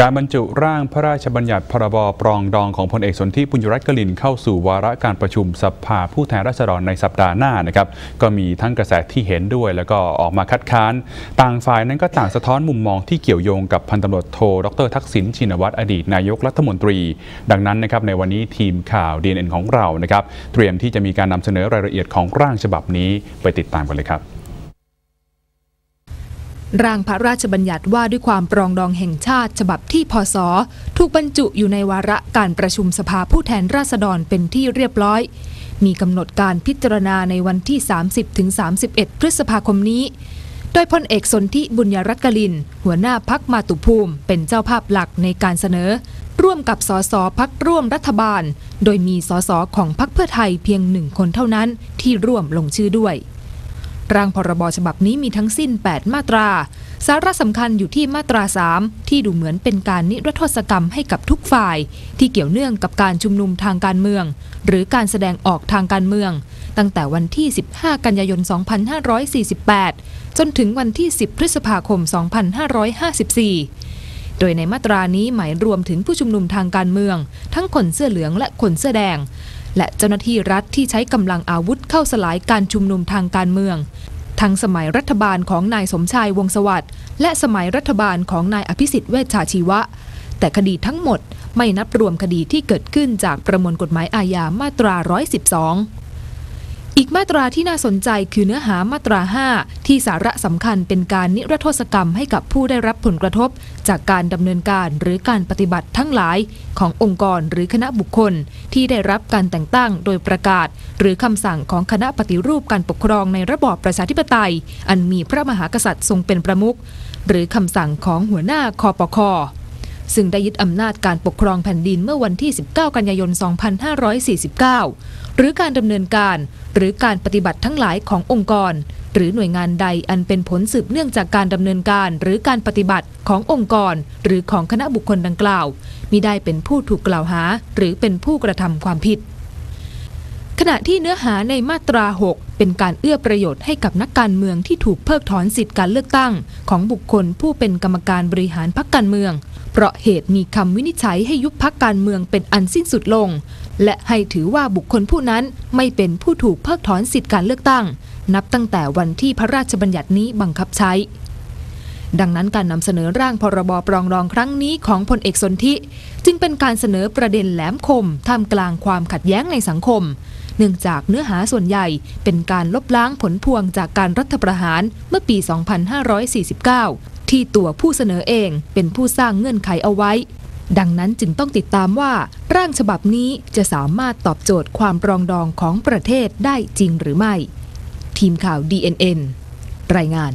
การบรรจุร่างพระราชบัญญัติพรบปรองดองของพลเอกสนธิปุญญรัตน์กลินเข้าสู่วาระการประชุมสภาผู้แทนราษฎรในสัปดาห์หน้านะครับก็มีทั้งกระแสที่เห็นด้วย แล้วก็ออกมาคัดค้าน ต่างฝ่ายนั้นก็ต่างสะท้อนมุมมองที่เกี่ยวโยงกับพันตำรวจโทดรทักษิณชินวัตรอดีตนายกรัฐมนตรี ดังนั้นนะครับในวันนี้ทีมข่าว DNN ของเรานะครับเตรียมที่จะมีการนำเสนอรายละเอียดของร่างฉบับนี้ไปติดตามกันเลยครับ ร่างพระราชบัญญัติว่าด้วยความปรองดองแห่งชาติ ฉบับที่พศถูกบรรจุอยู่ในวาระการประชุมสภาผู้แทนราษฎรเป็นที่เรียบร้อย มีกำหนดการพิจารณาในวันที่ 30-31 พฤษภาคมนี้ โดยพลเอกสนธิบุญยรัตกลิน หัวหน้าพักมาตุภูมิ เป็นเจ้าภาพหลักในการเสนอ ร่วมกับสสพักร่วมรัฐบาล โดยมีสสของพักเพื่อไทยเพียงหนึ่งคนเท่านั้นที่ร่วมลงชื่อด้วย ร่างพรบฉบับนี้มีทั้งสิ้น 8 มาตรา สาระสำคัญอยู่ที่มาตรา 3 ที่ดูเหมือนเป็นการนิรโทษกรรมให้กับทุกฝ่าย ที่เกี่ยวเนื่องกับการชุมนุมทางการเมือง หรือการแสดงออกทางการเมือง ตั้งแต่วันที่ 15 กันยายน 2548 จนถึงวันที่ 10 พฤษภาคม 2554โดยในมาตรานี้หมายรวมถึงผู้ชุมนุมทางการเมือง ทั้งคนเสื้อเหลืองและคนเสื้อแดง และเจ้าหน้าที่รัฐที่ใช้กำลังอาวุธเข้าสลายการชุมนุมทางการเมือง ทั้งสมัยรัฐบาลของนายสมชายวงสวัสดิ์และสมัยรัฐบาลของนายอภิสิทธิ์เวชชาชีวะ แต่คดีทั้งหมดไม่นับรวมคดีที่เกิดขึ้นจากประมวลกฎหมายอาญามาตรา 112 อีกมาตราที่น่าสนใจคือเนื้อหามาตรา 5 ที่สาระสำคัญเป็นการนิรโทษกรรมให้กับผู้ได้รับผลกระทบ จากการดำเนินการหรือการปฏิบัติทั้งหลายขององค์กรหรือคณะบุคคล ที่ได้รับการแต่งตั้งโดยประกาศ หรือคำสั่งของคณะปฏิรูปการปกครองในระบอบประชาธิปไตย อันมีพระมหากษัตริย์ทรงเป็นประมุขหรือคำสั่งของหัวหน้าคอปคซึ่งได้ยึดอำนาจการปกครองแผ่นดินเมื่อวันที่ 19 กันยายน 2549 หรือการดำเนินการ หรือการปฏิบัติทั้งหลายขององค์กร หรือหน่วยงานใดอันเป็นผลสืบเนื่องจากการดำเนินการหรือการปฏิบัติขององค์กร หรือของคณะบุคคลดังกล่าวมิได้เป็นผู้ถูกกล่าวหา หรือเป็นผู้กระทำความผิด ขณะที่เนื้อหาในมาตรา 6 เป็นการเอื้อประโยชน์ให้กับนักการเมืองที่ถูกเพิกถอนสิทธิการเลือกตั้ง ของบุคคลผู้เป็นกรรมการบริหารพรรคการเมือง เพราะเหตุมีคำวินิจฉัยให้ยุบพักการเมืองเป็นอันสิ้นสุดลง และให้ถือว่าบุคคลผู้นั้นไม่เป็นผู้ถูกเพิกถอนสิทธิการเลือกตั้ง นับตั้งแต่วันที่พระราชบัญญัตินี้บังคับใช้ ดังนั้นการนำเสนอร่างพรบปรองดองครั้งนี้ของพลเอกสนธิจึงเป็นการเสนอประเด็นแหลมคมท่ามกลางความขัดแย้งในสังคม เนื่องจากเนื้อหาส่วนใหญ่เป็นการลบล้างผลพวงจากการรัฐประหารเมื่อปี 2549ที่ตัวผู้เสนอเองเป็นผู้สร้างเงื่อนไขเอาไว้ ดังนั้นจึงต้องติดตามว่า ร่างฉบับนี้จะสามารถตอบโจทย์ความปรองดองของประเทศได้จริงหรือไม่ ทีมข่าว DNN รายงาน